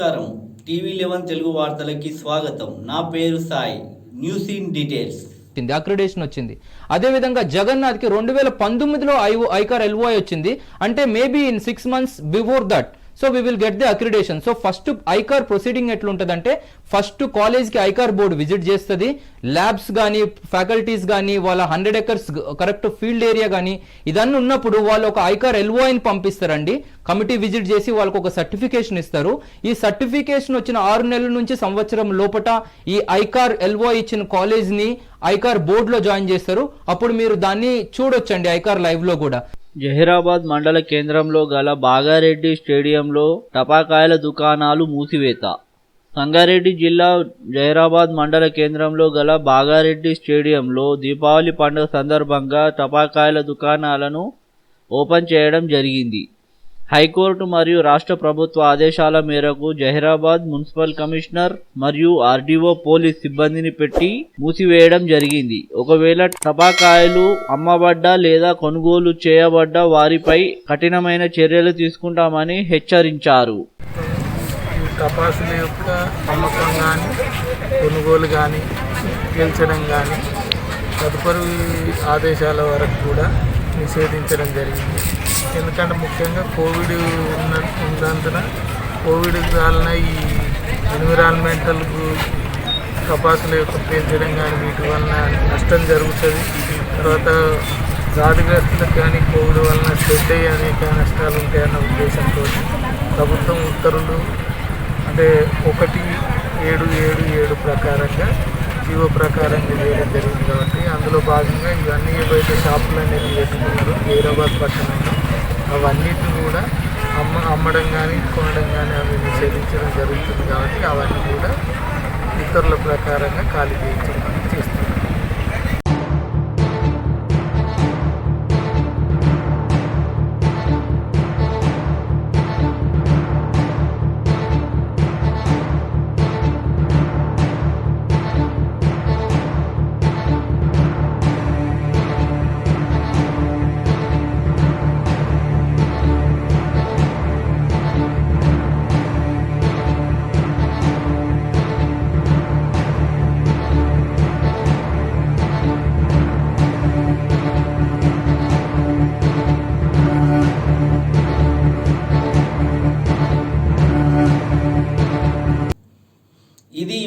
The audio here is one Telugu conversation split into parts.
నమస్కారం. టీవీ లెవెన్ తెలుగు వార్తలకి స్వాగతం. నా పేరు సాయి. News in details. వచ్చింది. అక్రిడేషన్ వచ్చింది. అదేవిధంగా జగన్నాథ్కి రెండు వేల పంతొమ్మిదిలో ఐ ఐకార్ ఎల్ఓఐ వచ్చింది. అంటే maybe in six months before that so we will get the accreditation so first ICAR proceeding ఎట్లుంటుందంటే ఫస్ట్ కాలేజ్కి ఐకార్ బోర్డు విజిట్ చేస్తుంది. ల్యాబ్స్ కానీ ఫ్యాకల్టీస్ కానీ వాళ్ళ hundred acres correct field area కానీ ఇదన్నీ ఉన్నప్పుడు వాళ్ళు ఒక ఐకార్ ఎల్ఓఐని పంపిస్తారండి. కమిటీ విజిట్ చేసి వాళ్ళకు ఒక సర్టిఫికేషన్ ఇస్తారు. ఈ సర్టిఫికేషన్ వచ్చిన ఆరు నెలల నుంచి సంవత్సరం లోపట ఈ ఐకార్ ఎల్ఓ ఇచ్చిన కాలేజ్ని ఐకార్ బోర్డులో జాయిన్ చేస్తారు. అప్పుడు మీరు దాన్ని చూడొచ్చండి ఐకార్ లైవ్లో కూడా. జహీరాబాద్ మండల కేంద్రంలో గల బాగారెడ్డి స్టేడియంలో టపాకాయల దుకాణాలు మూసివేత. సంగారెడ్డి జిల్లా జహీరాబాద్ మండల కేంద్రంలో గల బాగారెడ్డి స్టేడియంలో దీపావళి పండుగ సందర్భంగా టపాకాయల దుకాణాలను ఓపెన్ చేయడం జరిగింది. హైకోర్టు మరియు రాష్ట్ర ప్రభుత్వ ఆదేశాల మేరకు జహీరాబాద్ మున్సిపల్ కమిషనర్ మరియు ఆర్డీఓ పోలీస్ సిబ్బందిని పెట్టి మూసివేయడం జరిగింది. ఒకవేళ టపాకాయలు అమ్మబడ్డ లేదా కొనుగోలు చేయబడ్డ వారిపై కఠినమైన చర్యలు తీసుకుంటామని హెచ్చరించారు. ఈ టపాసుల యొక్క అమ్మకం కానీ కొనుగోలు కానీ కానీ తదుపరి ఆదేశాల వరకు కూడా నిషేధించడం జరిగింది. ఎందుకంటే ముఖ్యంగా కోవిడ్ ఉన్న ఉన్నందున కోవిడ్ వలన ఈ ఎన్విరాన్మెంటల్ కపాసుల యొక్క పెంచడం కానీ వీటి వలన నష్టం జరుగుతుంది. తర్వాత వ్యాధిగ్రస్తులకు కానీ కోవిడ్ వలన స్ప్రెడ్ అయ్యే అనేక నష్టాలు ఉంటాయన్న ఉద్దేశంతో ప్రభుత్వం ఉత్తర్వులు అంటే ఒకటి ఏడు ఏడు ఏడు ప్రకారంగా జీవో ప్రకారంగా చేయడం జరిగింది కాబట్టి అందులో భాగంగా ఇవన్నీ ఏవైతే షాపులు అనేది పెట్టుకున్నారో హైదరాబాద్ పట్టణంలో అవన్నిటిని కూడా అమ్మ అమ్మడం కానీ కొనడం కానీ అవి నిషేధించడం జరుగుతుంది కాబట్టి అవన్నీ కూడా ఇతరుల ప్రకారంగా ఖాళీ చేయించడం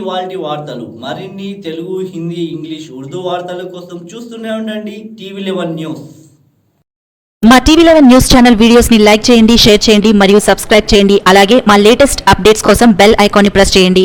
ఇవాల్టి వార్తలు. మరిన్ని తెలుగు హిందీ ఇంగ్లీష్ ఉర్దూ వార్తల కోసం చూస్తూనే ఉండండి టీవీ లెవెన్ న్యూస్. మా టీవీ లెవెన్ న్యూస్ ఛానల్ వీడియోస్ని లైక్ చేయండి షేర్ చేయండి మరియు సబ్స్క్రైబ్ చేయండి. అలాగే మా లేటెస్ట్ అప్డేట్స్ కోసం బెల్ ఐకాన్ని ప్రెస్ చేయండి.